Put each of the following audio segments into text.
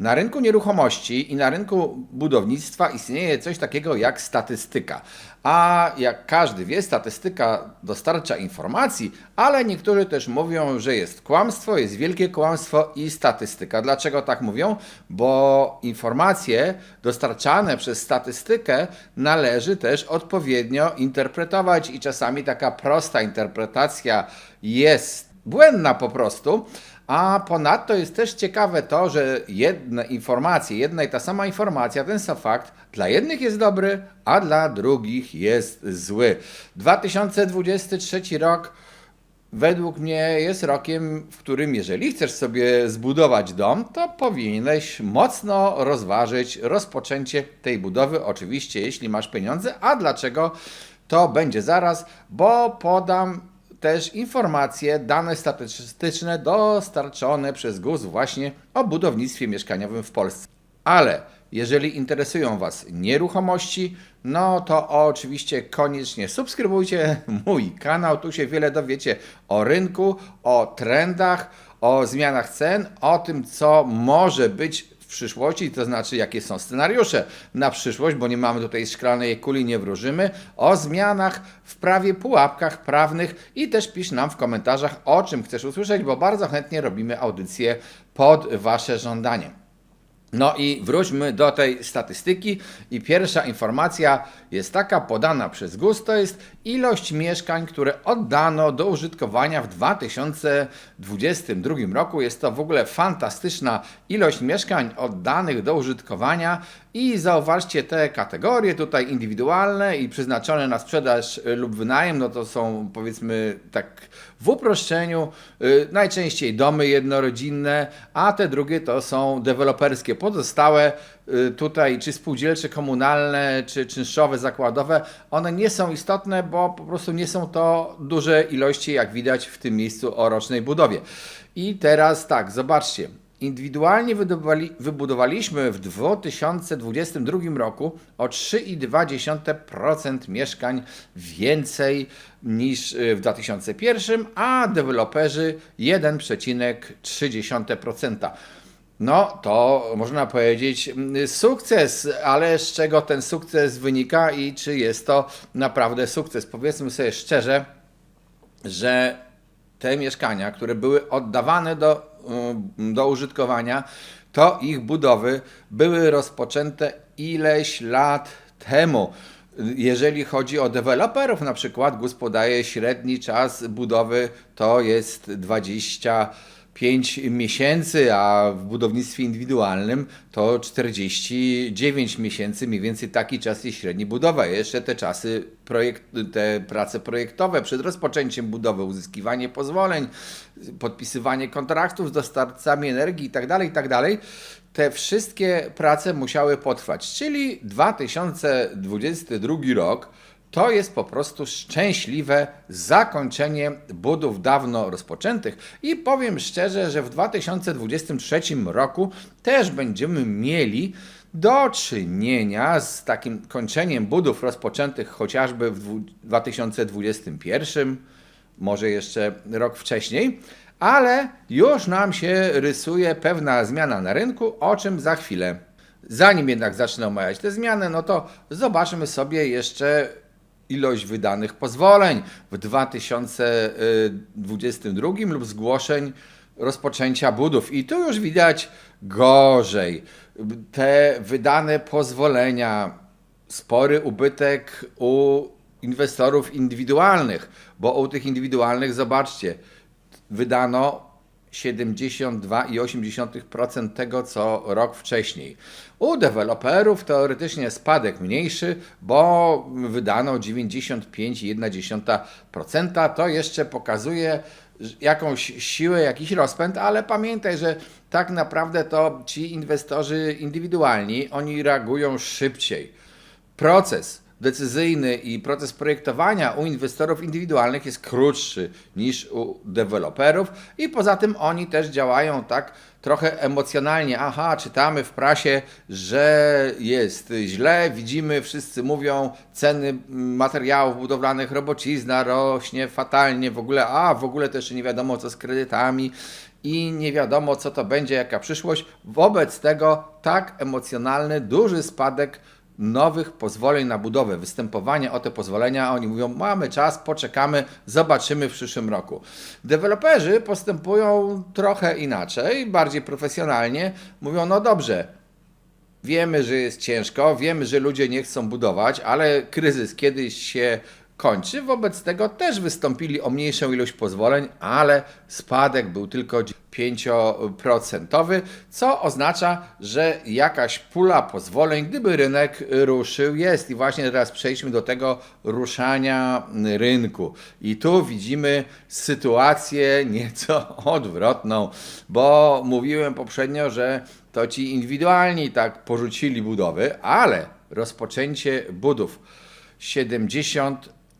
Na rynku nieruchomości i na rynku budownictwa istnieje coś takiego jak statystyka. A jak każdy wie, statystyka dostarcza informacji, ale niektórzy też mówią, że jest kłamstwo, jest wielkie kłamstwo i statystyka. Dlaczego tak mówią? Bo informacje dostarczane przez statystykę należy też odpowiednio interpretować i czasami taka prosta interpretacja jest błędna po prostu. A ponadto jest też ciekawe to, że jedne informacje, jedna i ta sama informacja, ten sam fakt, dla jednych jest dobry, a dla drugich jest zły. 2023 rok według mnie jest rokiem, w którym jeżeli chcesz sobie zbudować dom, to powinieneś mocno rozważyć rozpoczęcie tej budowy, oczywiście jeśli masz pieniądze. A dlaczego? To będzie zaraz, bo podam też informacje, dane statystyczne dostarczone przez GUS właśnie o budownictwie mieszkaniowym w Polsce. Ale jeżeli interesują Was nieruchomości, no to oczywiście koniecznie subskrybujcie mój kanał. Tu się wiele dowiecie o rynku, o trendach, o zmianach cen, o tym, co może być przyszłości, to znaczy jakie są scenariusze na przyszłość, bo nie mamy tutaj szklanej kuli, nie wróżymy, o zmianach w prawie, pułapkach prawnych i też pisz nam w komentarzach, o czym chcesz usłyszeć, bo bardzo chętnie robimy audycję pod Wasze żądanie. No i wróćmy do tej statystyki. I pierwsza informacja jest taka podana przez GUS, to jest ilość mieszkań, które oddano do użytkowania w 2022 roku. Jest to w ogóle fantastyczna ilość mieszkań oddanych do użytkowania i zauważcie te kategorie tutaj indywidualne i przeznaczone na sprzedaż y, lub wynajem, no to są powiedzmy tak w uproszczeniu y, najczęściej domy jednorodzinne, a te drugie to są deweloperskie. Pozostałe y, tutaj czy spółdzielcze, komunalne, czy czynszowe, zakładowe, one nie są istotne, bo po prostu nie są to duże ilości, jak widać w tym miejscu o rocznej budowie. I teraz tak, zobaczcie. Indywidualnie wybudowaliśmy w 2022 roku o 3,2% mieszkań więcej niż y, w 2001, a deweloperzy 1,3%. No, to można powiedzieć sukces, ale z czego ten sukces wynika i czy jest to naprawdę sukces? Powiedzmy sobie szczerze, że te mieszkania, które były oddawane do, do użytkowania, to ich budowy były rozpoczęte ileś lat temu. Jeżeli chodzi o deweloperów, na przykład GUS podaje średni czas budowy to jest 25 miesięcy, a w budownictwie indywidualnym to 49 miesięcy, mniej więcej taki czas jest średni budowa. Jeszcze te czasy, projekt, te prace projektowe przed rozpoczęciem budowy, uzyskiwanie pozwoleń, podpisywanie kontraktów z dostarcami energii itd., itd. Te wszystkie prace musiały potrwać, czyli 2022 rok to jest po prostu szczęśliwe zakończenie budów dawno rozpoczętych. I powiem szczerze, że w 2023 roku też będziemy mieli do czynienia z takim kończeniem budów rozpoczętych chociażby w dwu- 2021, może jeszcze rok wcześniej, ale już nam się rysuje pewna zmiana na rynku, o czym za chwilę. Zanim jednak zacznę omawiać te zmiany, no to zobaczmy sobie jeszcze ilość wydanych pozwoleń w 2022 lub zgłoszeń rozpoczęcia budów. I tu już widać gorzej. Te wydane pozwolenia, spory ubytek u inwestorów indywidualnych, bo u tych indywidualnych, zobaczcie, wydano 72,8% tego, co rok wcześniej. U deweloperów teoretycznie spadek mniejszy, bo wydano 95,1%. To jeszcze pokazuje jakąś siłę, jakiś rozpęd, ale pamiętaj, że tak naprawdę to ci inwestorzy indywidualni, oni reagują szybciej. Proces decyzyjny i proces projektowania u inwestorów indywidualnych jest krótszy niż u deweloperów i poza tym oni też działają tak trochę emocjonalnie. Aha, czytamy w prasie, że jest źle, widzimy, wszyscy mówią, ceny materiałów budowlanych, robocizna rośnie fatalnie, w ogóle, a w ogóle też nie wiadomo co z kredytami i nie wiadomo, co to będzie, jaka przyszłość. Wobec tego tak emocjonalny, duży spadek nowych pozwoleń na budowę, występowanie o te pozwolenia. Oni mówią, mamy czas, poczekamy, zobaczymy w przyszłym roku. Deweloperzy postępują trochę inaczej, bardziej profesjonalnie. Mówią, no dobrze, Wiemy, że jest ciężko, wiemy, że ludzie nie chcą budować, ale kryzys kiedyś się kończy. Wobec tego też wystąpili o mniejszą ilość pozwoleń, ale spadek był tylko 5%, co oznacza, że jakaś pula pozwoleń, gdyby rynek ruszył, jest. I właśnie teraz przejdźmy do tego ruszania rynku. I tu widzimy sytuację nieco odwrotną, bo mówiłem poprzednio, że to ci indywidualni tak porzucili budowy, ale rozpoczęcie budów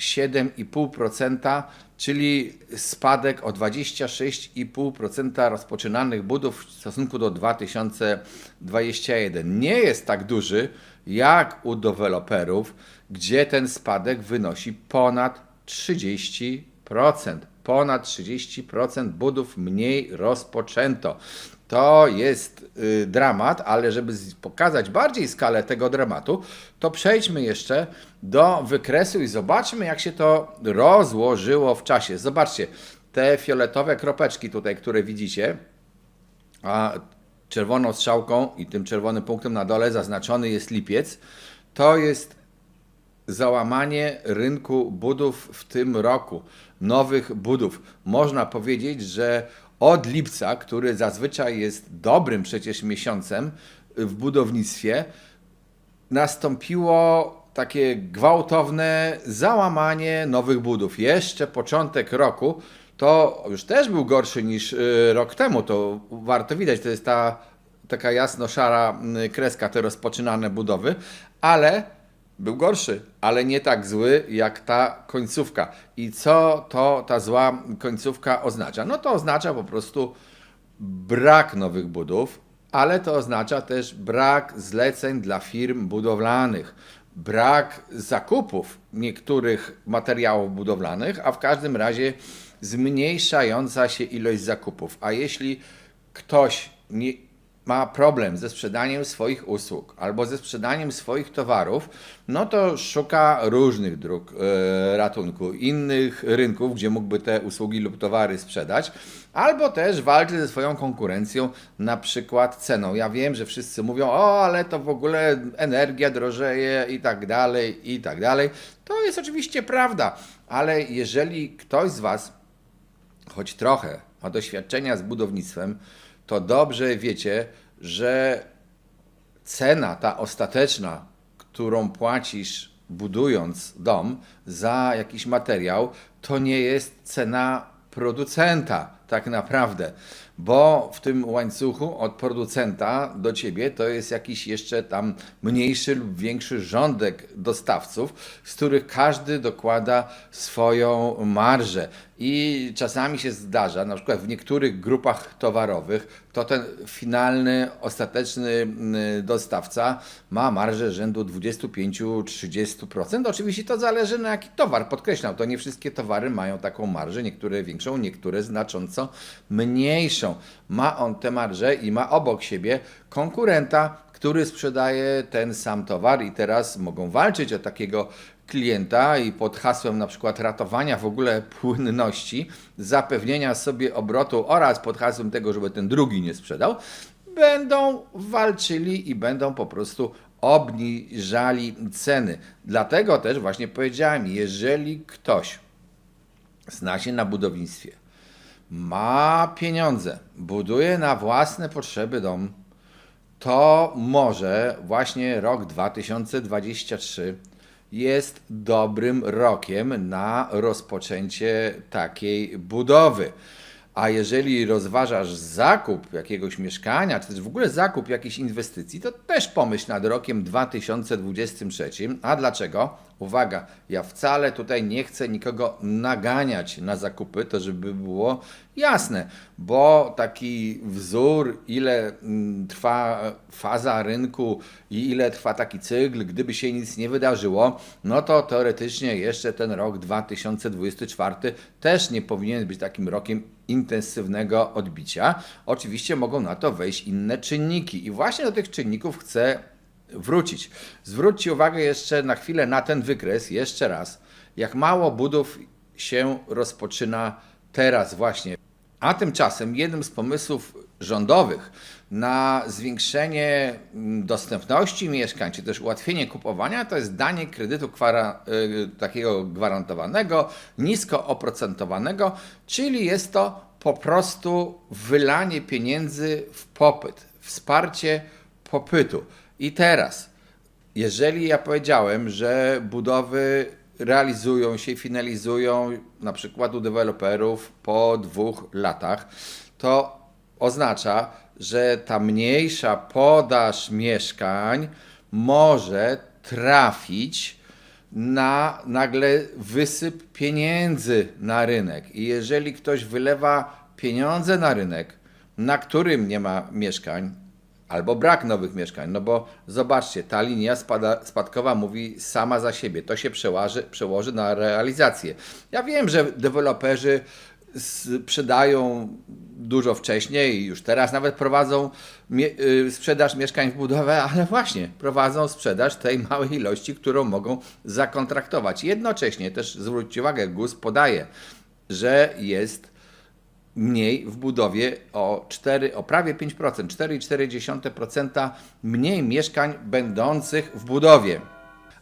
77,5%, czyli spadek o 26,5% rozpoczynanych budów w stosunku do 2021. Nie jest tak duży jak u deweloperów, gdzie ten spadek wynosi ponad 30%. Ponad 30% budów mniej rozpoczęto. To jest y, dramat, ale żeby pokazać bardziej skalę tego dramatu, to przejdźmy jeszcze do wykresu i zobaczmy, jak się to rozłożyło w czasie. Zobaczcie, te fioletowe kropeczki tutaj, które widzicie, a czerwoną strzałką i tym czerwonym punktem na dole zaznaczony jest lipiec, to jest załamanie rynku budów w tym roku, nowych budów. Można powiedzieć, że od lipca, który zazwyczaj jest dobrym przecież miesiącem w budownictwie, nastąpiło takie gwałtowne załamanie nowych budów. Jeszcze początek roku to już też był gorszy niż y, rok temu. To warto widać, to jest ta taka jasno-szara y, kreska, te rozpoczynane budowy, ale był gorszy, ale nie tak zły jak ta końcówka. I co to ta zła końcówka oznacza? No to oznacza po prostu brak nowych budów, ale to oznacza też brak zleceń dla firm budowlanych, brak zakupów niektórych materiałów budowlanych, a w każdym razie zmniejszająca się ilość zakupów. A jeśli ktoś nie, ma problem ze sprzedaniem swoich usług albo ze sprzedaniem swoich towarów, no to szuka różnych dróg e, ratunku, innych rynków, gdzie mógłby te usługi lub towary sprzedać, albo też walczy ze swoją konkurencją, na przykład ceną. Ja wiem, że wszyscy mówią, o, ale to w ogóle energia drożeje i tak dalej, i tak dalej. To jest oczywiście prawda, ale jeżeli ktoś z Was choć trochę ma doświadczenia z budownictwem, to dobrze wiecie, że cena ta ostateczna, którą płacisz budując dom za jakiś materiał, to nie jest cena producenta tak naprawdę, bo w tym łańcuchu od producenta do ciebie to jest jakiś jeszcze tam mniejszy lub większy rządek dostawców, z których każdy dokłada swoją marżę. I czasami się zdarza, na przykład w niektórych grupach towarowych, to ten finalny, ostateczny mm, dostawca ma marżę rzędu 25-30%. Oczywiście to zależy na jaki towar. Podkreślam, to nie wszystkie towary mają taką marżę, niektóre większą, niektóre znacząco mniejszą. Ma on tę marżę i ma obok siebie konkurenta, który sprzedaje ten sam towar i teraz mogą walczyć o takiego klienta i pod hasłem na przykład ratowania w ogóle płynności, zapewnienia sobie obrotu oraz pod hasłem tego, żeby ten drugi nie sprzedał, będą walczyli i będą po prostu obniżali ceny. Dlatego też właśnie powiedziałem, jeżeli ktoś zna się na budownictwie, ma pieniądze, buduje na własne potrzeby dom, to może właśnie rok 2023 jest dobrym rokiem na rozpoczęcie takiej budowy. A jeżeli rozważasz zakup jakiegoś mieszkania, czy też w ogóle zakup jakiejś inwestycji, to też pomyśl nad rokiem 2023. A dlaczego? Uwaga, ja wcale tutaj nie chcę nikogo naganiać na zakupy, to żeby było jasne, bo taki wzór, ile mm, trwa faza rynku i ile trwa taki cykl, gdyby się nic nie wydarzyło, no to teoretycznie jeszcze ten rok 2024 też nie powinien być takim rokiem intensywnego odbicia. Oczywiście mogą na to wejść inne czynniki i właśnie do tych czynników chcę wrócić. Zwróćcie uwagę jeszcze na chwilę na ten wykres, jeszcze raz, jak mało budów się rozpoczyna teraz właśnie. A tymczasem jednym z pomysłów rządowych na zwiększenie mm, dostępności mieszkań, czy też ułatwienie kupowania, to jest danie kredytu kwara, y, takiego gwarantowanego, nisko oprocentowanego, czyli jest to po prostu wylanie pieniędzy w popyt, wsparcie popytu. I teraz, jeżeli ja powiedziałem, że budowy realizują się, finalizują na przykład u deweloperów po dwóch latach, to oznacza, że ta mniejsza podaż mieszkań może trafić na nagle wysyp pieniędzy na rynek. I jeżeli ktoś wylewa pieniądze na rynek, na którym nie ma mieszkań, albo brak nowych mieszkań. No bo zobaczcie, ta linia spada, spadkowa mówi sama za siebie. To się przełoży, przełoży na realizację. Ja wiem, że deweloperzy sprzedają dużo wcześniej już teraz nawet prowadzą mie- y, sprzedaż mieszkań w budowę, ale właśnie prowadzą sprzedaż tej małej ilości, którą mogą zakontraktować. Jednocześnie też zwróćcie uwagę, GUS podaje, że jest mniej w budowie o 4, o prawie 5%, 4,4% mniej mieszkań będących w budowie.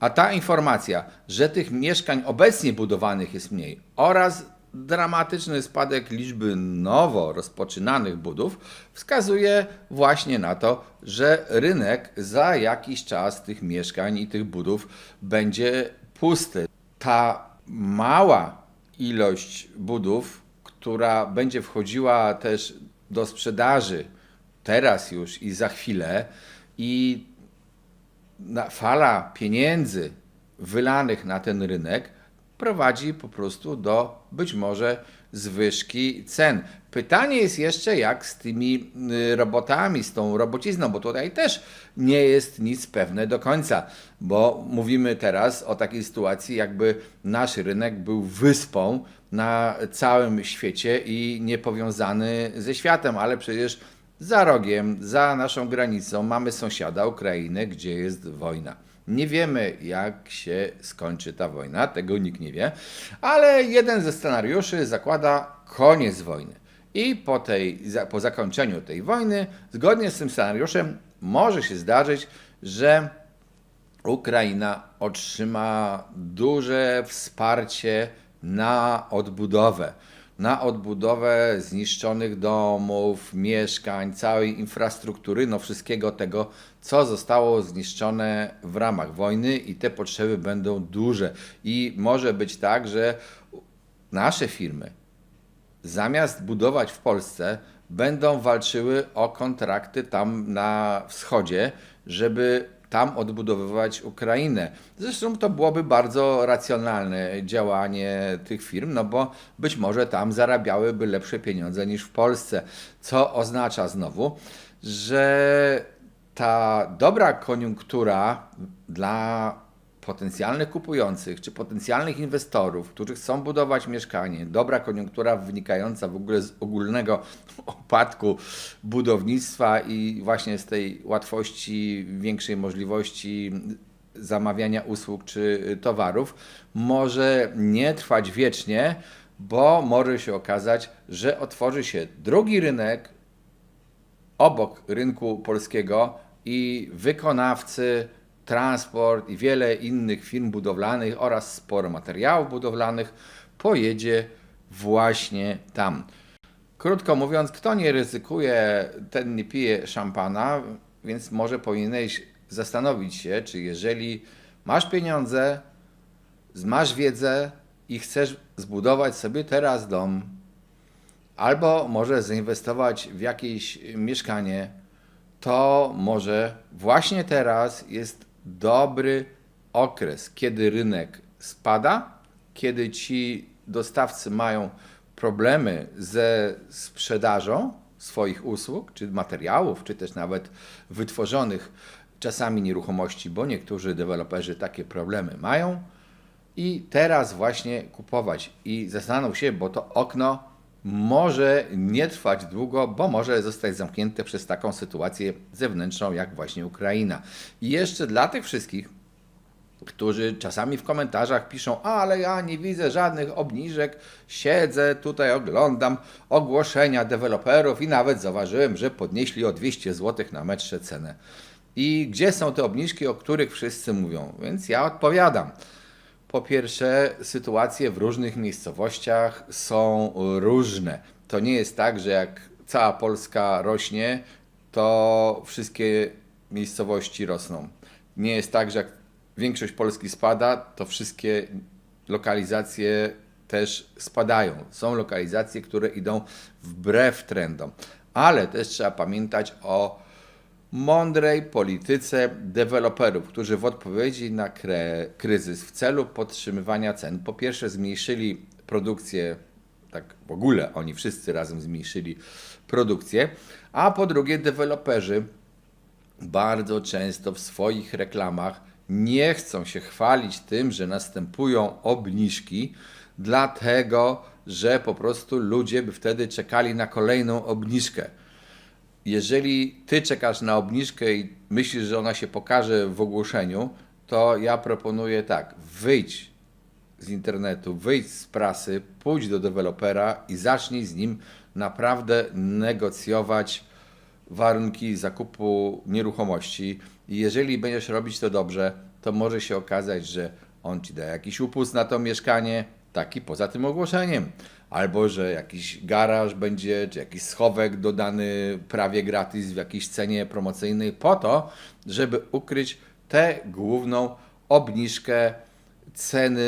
A ta informacja, że tych mieszkań obecnie budowanych jest mniej oraz dramatyczny spadek liczby nowo rozpoczynanych budów wskazuje właśnie na to, że rynek za jakiś czas tych mieszkań i tych budów będzie pusty. Ta mała ilość budów która będzie wchodziła też do sprzedaży teraz już i za chwilę, i fala pieniędzy wylanych na ten rynek prowadzi po prostu do być może zwyżki cen. Pytanie jest jeszcze, jak z tymi y, robotami, z tą robocizną, bo tutaj też nie jest nic pewne do końca, bo mówimy teraz o takiej sytuacji, jakby nasz rynek był wyspą na całym świecie i niepowiązany ze światem, ale przecież za rogiem, za naszą granicą mamy sąsiada Ukrainę, gdzie jest wojna. Nie wiemy, jak się skończy ta wojna, tego nikt nie wie, ale jeden ze scenariuszy zakłada koniec wojny. I po, tej, po zakończeniu tej wojny, zgodnie z tym scenariuszem, może się zdarzyć, że Ukraina otrzyma duże wsparcie na odbudowę. Na odbudowę zniszczonych domów, mieszkań, całej infrastruktury, no wszystkiego tego, co zostało zniszczone w ramach wojny, i te potrzeby będą duże. I może być tak, że nasze firmy, zamiast budować w Polsce, będą walczyły o kontrakty tam na wschodzie, żeby tam odbudowywać Ukrainę. Zresztą to byłoby bardzo racjonalne działanie tych firm, no bo być może tam zarabiałyby lepsze pieniądze niż w Polsce, co oznacza znowu, że ta dobra koniunktura dla potencjalnych kupujących czy potencjalnych inwestorów, którzy chcą budować mieszkanie, dobra koniunktura wynikająca w ogóle z ogólnego upadku budownictwa i właśnie z tej łatwości, większej możliwości zamawiania usług czy towarów, może nie trwać wiecznie, bo może się okazać, że otworzy się drugi rynek obok rynku polskiego i wykonawcy transport i wiele innych firm budowlanych oraz sporo materiałów budowlanych pojedzie właśnie tam. Krótko mówiąc, kto nie ryzykuje, ten nie pije szampana, więc może powinieneś zastanowić się, czy jeżeli masz pieniądze, masz wiedzę i chcesz zbudować sobie teraz dom, albo może zainwestować w jakieś mieszkanie, to może właśnie teraz jest dobry okres, kiedy rynek spada, kiedy ci dostawcy mają problemy ze sprzedażą swoich usług, czy materiałów, czy też nawet wytworzonych czasami nieruchomości, bo niektórzy deweloperzy takie problemy mają. I teraz właśnie kupować i zastanów się, bo to okno może nie trwać długo, bo może zostać zamknięte przez taką sytuację zewnętrzną jak właśnie Ukraina. I jeszcze dla tych wszystkich, którzy czasami w komentarzach piszą, ale ja nie widzę żadnych obniżek, siedzę tutaj, oglądam ogłoszenia deweloperów i nawet zauważyłem, że podnieśli o 200 zł na metrze cenę. I gdzie są te obniżki, o których wszyscy mówią? Więc ja odpowiadam. Po pierwsze, sytuacje w różnych miejscowościach są różne. To nie jest tak, że jak cała Polska rośnie, to wszystkie miejscowości rosną. Nie jest tak, że jak większość Polski spada, to wszystkie lokalizacje też spadają. Są lokalizacje, które idą wbrew trendom, ale też trzeba pamiętać o mądrej polityce deweloperów, którzy w odpowiedzi na kryzys w celu podtrzymywania cen, po pierwsze zmniejszyli produkcję, tak w ogóle oni wszyscy razem zmniejszyli produkcję, a po drugie deweloperzy bardzo często w swoich reklamach nie chcą się chwalić tym, że następują obniżki, dlatego że po prostu ludzie by wtedy czekali na kolejną obniżkę. Jeżeli ty czekasz na obniżkę i myślisz, że ona się pokaże w ogłoszeniu, to ja proponuję tak: wyjdź z internetu, wyjdź z prasy, pójdź do dewelopera i zacznij z nim naprawdę negocjować warunki zakupu nieruchomości. I jeżeli będziesz robić to dobrze, to może się okazać, że on ci da jakiś upust na to mieszkanie, taki poza tym ogłoszeniem. Albo że jakiś garaż będzie, czy jakiś schowek dodany prawie gratis w jakiejś cenie promocyjnej, po to, żeby ukryć tę główną obniżkę ceny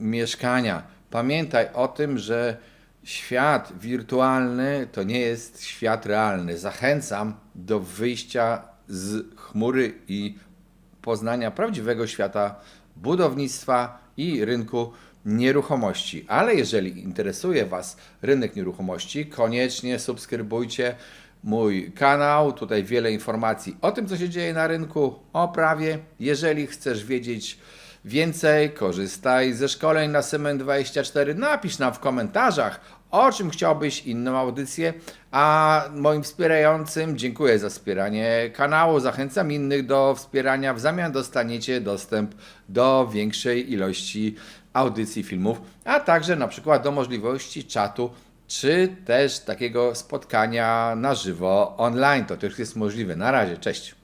mieszkania. Pamiętaj o tym, że świat wirtualny to nie jest świat realny. Zachęcam do wyjścia z chmury i poznania prawdziwego świata budownictwa i rynku nieruchomości. Ale jeżeli interesuje Was rynek nieruchomości, koniecznie subskrybujcie mój kanał. Tutaj wiele informacji o tym, co się dzieje na rynku, o prawie. Jeżeli chcesz wiedzieć więcej, korzystaj ze szkoleń na Semen24. Napisz nam w komentarzach, o czym chciałbyś inną audycję, a moim wspierającym dziękuję za wspieranie kanału. Zachęcam innych do wspierania. W zamian dostaniecie dostęp do większej ilości audycji, filmów, a także na przykład do możliwości czatu czy też takiego spotkania na żywo online. To też jest możliwe. Na razie, cześć.